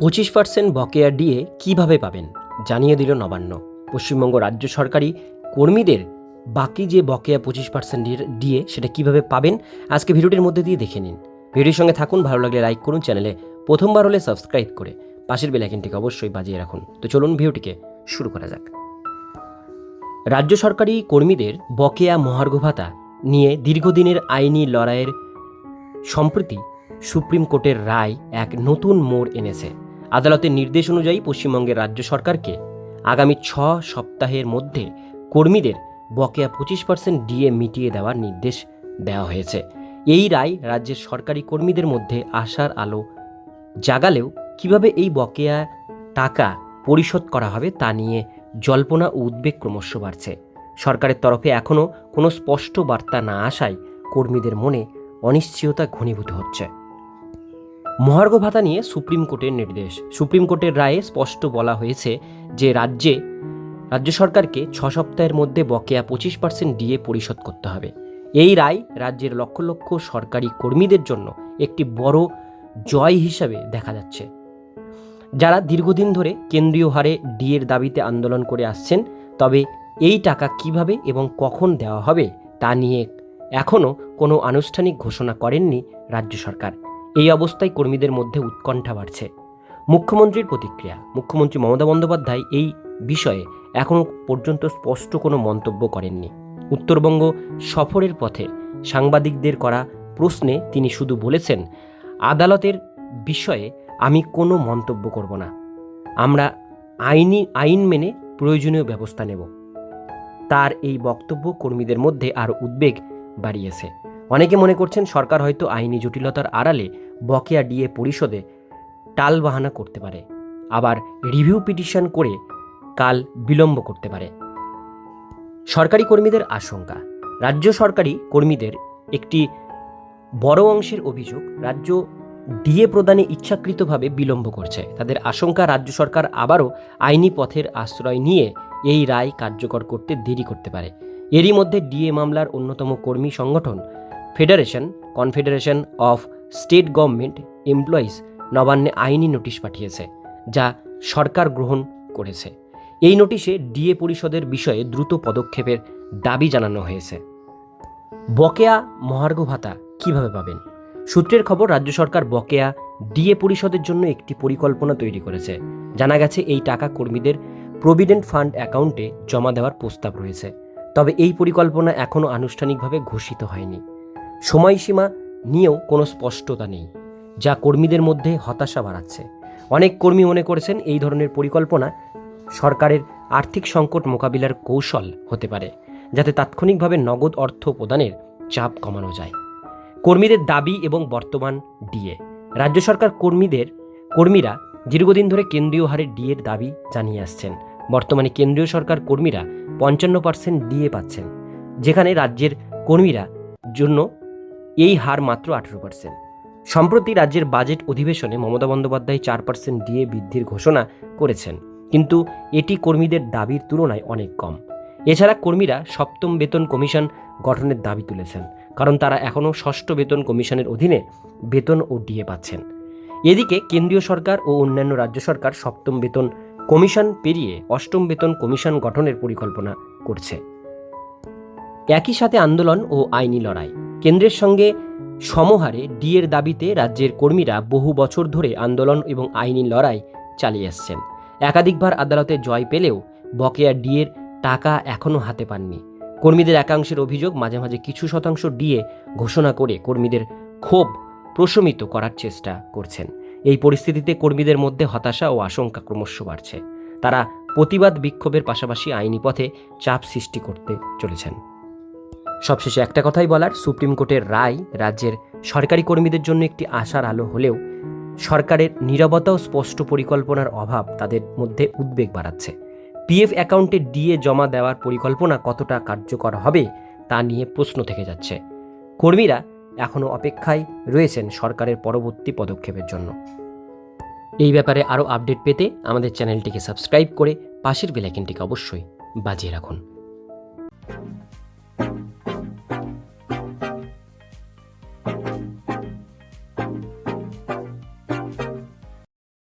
পঁচিশ পার্সেন্ট বকেয়া ডিএ কীভাবে পাবেন? জানিয়ে দিল নবান্ন। পশ্চিমবঙ্গ রাজ্য সরকারি কর্মীদের বাকি যে বকেয়া পঁচিশ পার্সেন্ট ডিএ সেটা কীভাবে পাবেন, আজকে ভিডিওটির মধ্যে দিয়ে দেখে নিন। ভিডিওর সঙ্গে থাকুন, ভালো লাগলে লাইক করুন, চ্যানেলে প্রথমবার হলে সাবস্ক্রাইব করে পাশের বেলাইকিনটিকে অবশ্যই বাজিয়ে রাখুন। তো চলুন ভিডিওটিকে শুরু করা যাক। রাজ্য সরকারি কর্মীদের বকেয়া মহার্ঘ ভাতা নিয়ে দীর্ঘদিনের আইনি লড়াইয়ের সম্প্রতি সুপ্রিম কোর্টের রায় এক নতুন মোড় এনেছে। আদালতের নির্দেশ অনুযায়ী পশ্চিমবঙ্গের রাজ্য সরকারকে আগামী ছ সপ্তাহের মধ্যে কর্মীদের বকেয়া পঁচিশ পার্সেন্ট ডিএ মিটিয়ে দেওয়ার নির্দেশ দেওয়া হয়েছে। এই রায় রাজ্যের সরকারি কর্মীদের মধ্যে আশার আলো জাগালেও কীভাবে এই বকেয়া টাকা পরিশোধ করা হবে তা নিয়ে জল্পনা ও উদ্বেগ ক্রমশ বাড়ছে। সরকারের তরফে এখনও কোনো স্পষ্ট বার্তা না আসায় কর্মীদের মনে অনিশ্চয়তা ঘনীভূত হচ্ছে। মহার্ঘ ভাতা নিয়ে সুপ্রিম কোর্টের নির্দেশ। সুপ্রিম কোর্টের রায়ে স্পষ্ট বলা হয়েছে যে রাজ্যে, রাজ্য সরকারকে ছ সপ্তাহের মধ্যে বকেয়া পঁচিশ পার্সেন্ট ডিএ পরিশোধ করতে হবে। এই রায় রাজ্যের লক্ষ লক্ষ সরকারি কর্মীদের জন্য একটি বড় জয় হিসাবে দেখা যাচ্ছে। যারা দীর্ঘদিন ধরে কেন্দ্রীয় হারে ডিএর দাবিতে আন্দোলন করে আসছেন, তবে এই টাকা কীভাবে এবং কখন দেওয়া হবে তা নিয়ে এখনও কোনো আনুষ্ঠানিক ঘোষণা করেননি রাজ্য সরকার। এই অবস্থায় কর্মীদের মধ্যে উৎকণ্ঠা বাড়ছে। মুখ্যমন্ত্রীর প্রতিক্রিয়া, মুখ্যমন্ত্রী মমতা বন্দ্যোপাধ্যায় এই বিষয়ে এখনও পর্যন্ত স্পষ্ট কোনো মন্তব্য করেননি। উত্তরবঙ্গ সফরের পথে সাংবাদিকদের করা প্রশ্নে তিনি শুধু বলেছেন, আদালতের বিষয়ে আমি কোনো মন্তব্য করব না। আমরা আইনি, আইন মেনে প্রয়োজনীয় ব্যবস্থা নেব। তার এই বক্তব্য কর্মীদের মধ্যে আরও উদ্বেগ বাড়িয়েছে। অনেকে মনে করছেন সরকার হয়তো আইনি জটিলতার আড়ালে বকেয়া ডিএ পরিশোধে টাল বাহানা করতে পারে, আবার রিভিউ পিটিশন করে কাল বিলম্ব করতে পারে। সরকারি কর্মীদের আশঙ্কা, রাজ্য সরকারি কর্মীদের একটি বড় অংশের অভিযোগ, রাজ্য ডিএ প্রদানে ইচ্ছাকৃতভাবে বিলম্ব করছে। তাদের আশঙ্কা, রাজ্য সরকার আবারও আইনি পথের আশ্রয় নিয়ে এই রায় কার্যকর করতে দেরি করতে পারে। এরই মধ্যে ডিএ মামলার অন্যতম কর্মী সংগঠন federation confederation of state government employees নবান্নে আইনি নোটিশ পাঠিয়েছে, যা সরকার গ্রহণ করেছে। এই নোটিশে ডিএ পরিষদের বিষয়ে দ্রুত পদক্ষেপের দাবি জানানো হয়েছে। বকেয়া মহার্ঘ ভাতা কীভাবে পাবেন? সূত্রের খবর, রাজ্য সরকার বকেয়া ডিএ পরিষদের জন্য একটি পরিকল্পনা তৈরি করেছে। জানা গেছে, এই টাকা কর্মীদের প্রভিডেন্ট ফান্ড অ্যাকাউন্টে জমা দেওয়ার প্রস্তাব রয়েছে। তবে এই পরিকল্পনা এখনও আনুষ্ঠানিকভাবে ঘোষিত হয়নি। সময়সীমা নিয়েও কোনো স্পষ্টতা নেই, যা কর্মীদের মধ্যে হতাশা বাড়াচ্ছে। অনেক কর্মী মনে করেছেন এই ধরনের পরিকল্পনা সরকারের আর্থিক সংকট মোকাবিলার কৌশল হতে পারে, যাতে তাৎক্ষণিকভাবে নগদ অর্থ প্রদানের চাপ কমানো যায়। কর্মীদের দাবি এবং বর্তমান ডিএ। রাজ্য সরকার কর্মীদের, কর্মীরা দীর্ঘদিন ধরে কেন্দ্রীয় হারে ডিএর দাবি জানিয়ে আসছেন। বর্তমানে কেন্দ্রীয় সরকার কর্মীরা পঞ্চান্ন পার্সেন্ট ডিএ পাচ্ছেন, যেখানে রাজ্যের কর্মীরা জন্য এই হার মাত্র আঠেরো পার্সেন্ট সম্প্রতি রাজ্যের বাজেট অধিবেশনে মমতা বন্দ্যোপাধ্যায় চার পার্সেন্ট ডিএ বৃদ্ধির ঘোষণা করেছেন। কিন্তু এটি কর্মীদের দাবির তুলনায় অনেক কম। এছাড়া কর্মীরা সপ্তম বেতন কমিশন গঠনের দাবি তুলেছেন, কারণ তারা এখনও ষষ্ঠ বেতন কমিশনের অধীনে বেতন ও ডিএ পাচ্ছেন। এদিকে কেন্দ্রীয় সরকার ও অন্যান্য রাজ্য সরকার সপ্তম বেতন কমিশন পেরিয়ে অষ্টম বেতন কমিশন গঠনের পরিকল্পনা করছে। একই সাথে আন্দোলন ও আইনি লড়াই। কেন্দ্রের সঙ্গে সমহারে ডিএর দাবিতে রাজ্যের কর্মীরা বহু বছর ধরে আন্দোলন এবং আইনি লড়াই চালিয়ে আসছেন একাধিকবার আদালতে জয় পেলেও বকেয়া ডিএর টাকা এখনও হাতে পাননি। কর্মীদের একাংশের অভিযোগ মাঝে মাঝে কিছু শতাংশ ডিএ ঘোষণা করে কর্মীদের ক্ষোভ প্রশমিত করার চেষ্টা করছেন। এই পরিস্থিতিতে কর্মীদের মধ্যে হতাশা ও আশঙ্কা ক্রমশ বাড়ছে। তারা প্রতিবাদ বিক্ষোভের পাশাপাশি আইনি পথে চাপ সৃষ্টি করতে চলেছেন। সবশেষে একটা কথাই বলার, সুপ্রিম কোর্টের রায় রাজ্যের সরকারি কর্মীদের জন্য একটি আশার আলো হলেও সরকারের নিরবতা ও স্পষ্ট পরিকল্পনার অভাব তাদের মধ্যে উদ্বেগ বাড়াচ্ছে। পিএফ অ্যাকাউন্টে ডিএ জমা দেওয়ার পরিকল্পনা কতটা কার্যকর হবে তা নিয়ে প্রশ্ন থেকে যাচ্ছে। কর্মীরা এখনও অপেক্ষায় রয়েছেন সরকারের পরবর্তী পদক্ষেপের জন্য। এই ব্যাপারে আরও আপডেট পেতে আমাদের চ্যানেলটিকে সাবস্ক্রাইব করে পাশের বেলাইকিনটিকে অবশ্যই বাজিয়ে রাখুন।